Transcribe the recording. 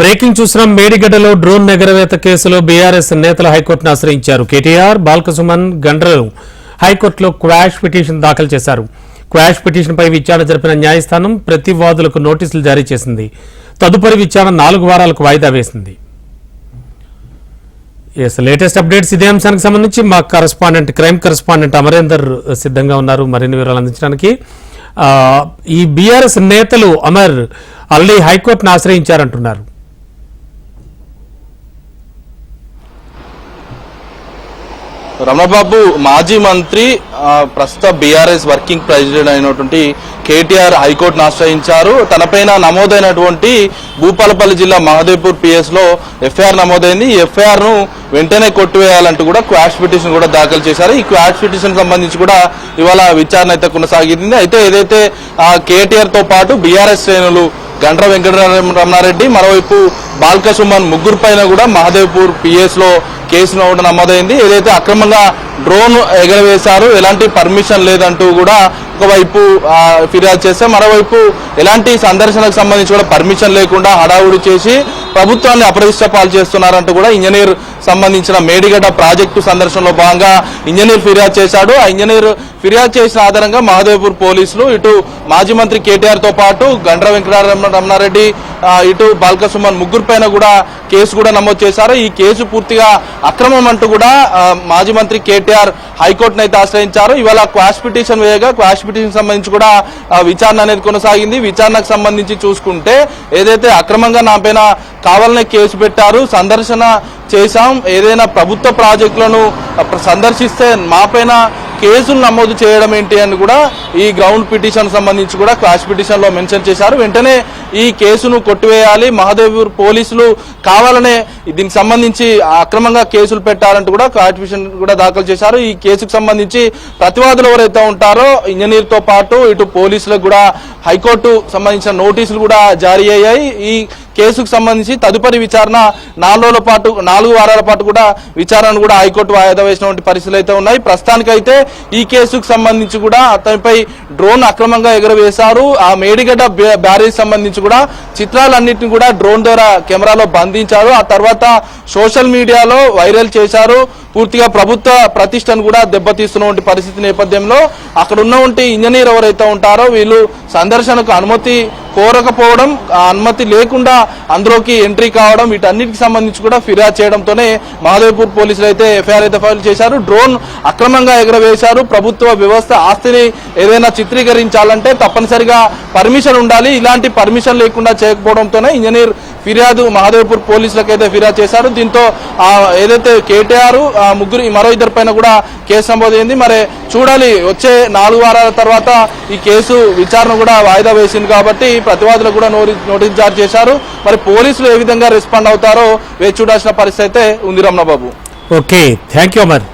Breaking చూసిన మేడిగడ్డలో drone ఎగరవేత కేసులో BRS నేతలు హైకోర్టును ఆశ్రయించారు. కేటీఆర్ బాల్కసుమన్ గండ్రలు హైకోర్టులో క్వాష్ పిటిషన్ దాఖలు చేశారు. క్వాష్ పిటిషన్పై విచారణ జరిపిన న్యాయస్థానం ప్రతి వాదులకు నోటీసులు జారీ చేసింది. తదుపరి విచారణ నాలుగు వారాలకు వాయిదా వేసింది. ఎస్ లేటెస్ట్ అప్డేట్స్ ఇదే అంశానికి సంబంధించి మా కరస్పాండెంట్ క్రైమ్ కరస్పాండెంట్ అమరేందర్ సిద్ధంగా ఉన్నారు. మరిన్ని వివరాలు అందించడానికి ఈ బీఆర్ఎస్ నేతలు అమర్ ఆల్రెడీ హైకోర్టును ఆశ్రయించారంటున్నారు. రమణబాబు మాజీ మంత్రి ప్రస్తుత బీఆర్ఎస్ వర్కింగ్ ప్రెసిడెంట్ అయినటువంటి కేటీఆర్ హైకోర్టును ఆశ్రయించారు. తనపైన నమోదైనటువంటి భూపాలపల్లి జిల్లా మహదేవ్పూర్ పిఎస్లో ఎఫ్ఐఆర్ నమోదైంది. ఈ ఎఫ్ఐఆర్ను వెంటనే కొట్టివేయాలంటూ కూడా క్వాష్ పిటిషన్ కూడా దాఖలు చేశారు. ఈ క్వాష్ పిటిషన్ సంబంధించి కూడా ఇవాళ విచారణ అయితే కొనసాగింది. అయితే ఏదైతే కేటీఆర్తో పాటు బీఆర్ఎస్ శ్రేణులు గండ్ర వెంకటరమణారెడ్డి మరోవైపు బాల్క సుమన్ ముగ్గురు పైన కూడా మహదేవ్పూర్ పిఎస్లో కేసు నమోదు నమోదైంది. ఏదైతే అక్రమంగా డ్రోన్ ఎగరవేశారు ఎలాంటి పర్మిషన్ లేదంటూ కూడా ఒకవైపు ఫిర్యాదు చేస్తే మరోవైపు ఎలాంటి సందర్శనకు సంబంధించి కూడా పర్మిషన్ లేకుండా హడావుడి చేసి ప్రభుత్వాన్ని అప్రదిష్ట పాలు చేస్తున్నారంటూ కూడా ఇంజనీర్ సంబంధించిన మేడిగడ్డ ప్రాజెక్టు సందర్శనలో భాగంగా ఇంజనీర్ ఫిర్యాదు చేశాడు. ఆ ఇంజనీర్ ఫిర్యాదు చేసిన ఆధారంగా మహదేవ్పూర్ పోలీసులు ఇటు మాజీ మంత్రి కేటీఆర్తో పాటు గండ్ర వెంకటరమణారెడ్డి ఇటు బాల్కసుమన్ ముగ్గురు పైన కూడా కేసు కూడా నమోదు చేశారు. ఈ కేసు పూర్తిగా అక్రమం అంటూ కూడా మాజీ మంత్రి కేటీఆర్ హైకోర్టును అయితే ఆశ్రయించారు. ఇవాళ క్వాష్ పిటిషన్ వేయగా క్వాష్ పిటిషన్ సంబంధించి కూడా విచారణ అనేది కొనసాగింది. విచారణకు సంబంధించి చూసుకుంటే ఏదైతే అక్రమంగా నా పైన కావాలనే కేసు పెట్టారు సందర్శన చేశాం. ఏదైనా ప్రభుత్వ ప్రాజెక్టులను సందర్శిస్తే మాపైన కేసులు నమోదు చేయడం ఏంటి అని కూడా ఈ గ్రౌండ్ పిటిషన్ సంబంధించి కూడా క్లాష్ పిటిషన్లో మెన్షన్ చేశారు. వెంటనే ఈ కేసును కొట్టివేయాలి. మహాదేవ్పూర్ పోలీసులు కావాలనే దీనికి సంబంధించి అక్రమంగా కేసులు పెట్టాలంటూ కూడా క్లాష్ పిటిషన్ కూడా దాఖలు చేశారు. ఈ కేసుకు సంబంధించి ప్రతివాదులు ఎవరైతే ఉంటారో ఇంజనీర్తో పాటు ఇటు పోలీసులకు కూడా హైకోర్టు సంబంధించిన నోటీసులు కూడా జారీ అయ్యాయి. ఈ కేసుకు సంబంధించి తదుపరి విచారణ నాలుగు రోజుల పాటు నాలుగు వారాల పాటు కూడా విచారణ కూడా హైకోర్టు వాయిదా వేసినటువంటి పరిస్థితులు అయితే ఉన్నాయి. ప్రస్తుతానికైతే ఈ కేసుకు సంబంధించి కూడా అతనిపై డ్రోన్ అక్రమంగా ఎగురవేశారు. ఆ మేడిగడ్డ బ్యారేజ్ సంబంధించి కూడా చిత్రాలన్నింటినీ కూడా డ్రోన్ ద్వారా కెమెరాలో బంధించారు. ఆ తర్వాత సోషల్ మీడియాలో వైరల్ చేశారు. పూర్తిగా ప్రభుత్వ ప్రతిష్టను కూడా దెబ్బతీస్తున్నటువంటి పరిస్థితి నేపథ్యంలో అక్కడ ఉన్నటువంటి ఇంజనీర్ ఎవరైతే ఉంటారో వీళ్ళు సందర్శనకు అనుమతి కోరకపోవడం అనుమతి లేకుండా అందులోకి ఎంట్రీ కావడం వీటన్నిటికి సంబంధించి కూడా ఫిర్యాదు చేయడంతోనే మాధవపూర్ పోలీసులు అయితే ఎఫ్ఐఆర్ అయితే ఫైల్ చేశారు. డ్రోన్ అక్రమంగా ఎగరవేశారు. ప్రభుత్వ వ్యవస్థ ఆస్తిని ఏదైనా చిత్రీకరించాలంటే తప్పనిసరిగా పర్మిషన్ ఉండాలి. ఇలాంటి పర్మిషన్ లేకుండా చేయకపోవడంతోనే ఇంజనీర్ ఫిర్యాదు మహాదేవ్పూర్ పోలీసులకు అయితే ఫిర్యాదు చేశారు. దీంతో ఏదైతే కేటీఆర్ ఆ ముగ్గురు ఈ మరో ఇద్దరి పైన కూడా కేసు నమోదైంది మరి చూడాలి వచ్చే నాలుగు వారాల తర్వాత ఈ కేసు విచారణ కూడా వాయిదా వేసింది కాబట్టి ప్రతివాదులకు కూడా నోటి నోటీస్ జారీ చేశారు. మరి పోలీసులు ఏ విధంగా రెస్పాండ్ అవుతారో వేచి చూడాల్సిన పరిస్థితి అయితే ఉంది Ramanababu. Okay thank you Amar.